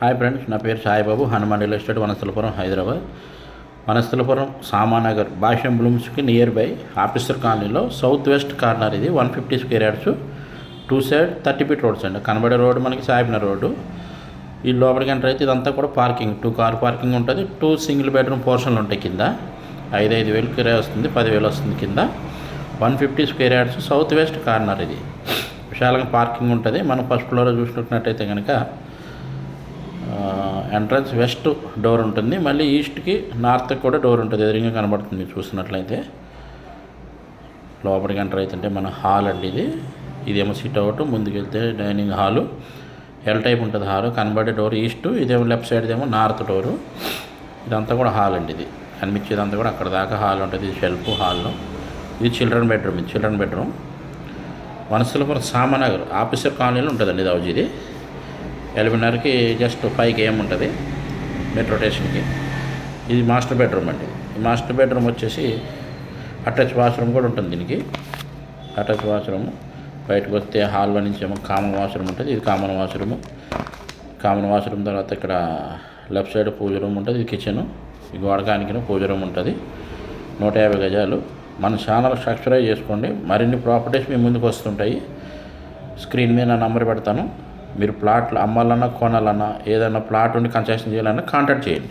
Hi friends నా పేరు Saibabu Hanuman real estate Vanasthalipuram Hyderabad. Vanasthalipuram Samanagar Bhashyam బ్లూమ్స్కి నియర్ బై ఆఫీసర్ కాలనీలో సౌత్ వెస్ట్ కార్నర్ ఇది one fifty square yards two side thirty feet roads అండి. కనబడే రోడ్డు మనకి సాయిబిన రోడ్డు. ఈ లోపలికి ఎంటర్ అయితే ఇదంతా కూడా పార్కింగ్. టూ కార్ పార్కింగ్ ఉంటుంది టూ సింగిల్ బెడ్రూమ్ పోర్షన్లు ఉంటాయి కింద. ఐదు ఐదు వేలు కిరాయి వస్తుంది పదివేలు వస్తుంది కింద. One fifty square yards south west corner ఇది. విశాలంగా పార్కింగ్ ఉంటుంది. మనం ఫస్ట్ ఫ్లోర్ చూసుకున్నట్టయితే కనుక ఎంట్రన్స్ వెస్ట్ డోర్ ఉంటుంది. మళ్ళీ ఈస్ట్కి నార్త్కి కూడా డోర్ ఉంటుంది. ఎదురుగా కనబడుతుంది చూసినట్లయితే. లోపలికి ఎంటర్ అవుతుంటే మన హాల్ అండి ఇది. ఇదేమో సిట్ అవుట్ ముందుకెళ్తే డైనింగ్ హాలు ఎల్ టైప్ ఉంటుంది హాలు కనబడే డోర్ ఈస్ట్ ఇదేమో లెఫ్ట్ సైడ్ ఏమో నార్త్ డోరు ఇదంతా కూడా హాల్ అండి ఇది. కనిపించేదంతా కూడా అక్కడ దాకా హాల్ ఉంటుంది. ఇది షెల్ఫ్ హాల్లో ఇది చిల్డ్రన్ బెడ్రూమ్ ఇది children bedroom Vanasthalipuram Samanagar officer కాలనీలో ఉంటుందండి ఇది ఇది ఎలిమినర్కి జస్ట్ ఫైవ్ ఏం ఉంటుంది మెట్రో స్టేషన్కి ఇది మాస్టర్ బెడ్రూమ్ అండి. ఈ మాస్టర్ బెడ్రూమ్ వచ్చేసి అటాచ్ వాష్రూమ్ కూడా ఉంటుంది దీనికి. అటాచ్ వాష్రూమ్ బయటకు వస్తే హాల్లో నుంచి ఏమో కామన్ వాష్రూమ్ ఉంటుంది. ఇది కామన్ వాష్రూమ్ కామన్ వాష్రూమ్ తర్వాత ఇక్కడ లెఫ్ట్ సైడ్ పూజ రూమ్ ఉంటుంది. ఇది కిచెన్ ఈ గోడకానికి పూజ రూమ్ ఉంటుంది. నూట యాభై గజాలు. మన ఛానల్ సబ్స్క్రైబ్ చేసుకోండి. మరిన్ని ప్రాపర్టీస్ మీ ముందుకు వస్తుంటాయి. స్క్రీన్ మీద నా నంబర్ పెడతాను. మీరు ప్లాట్లు అమ్మాలన్నా కొనాలన్నా ఏదైనా ప్లాట్ ఉండి కన్స్ట్రక్షన్ చేయాలన్నా కాంటాక్ట్ చేయండి.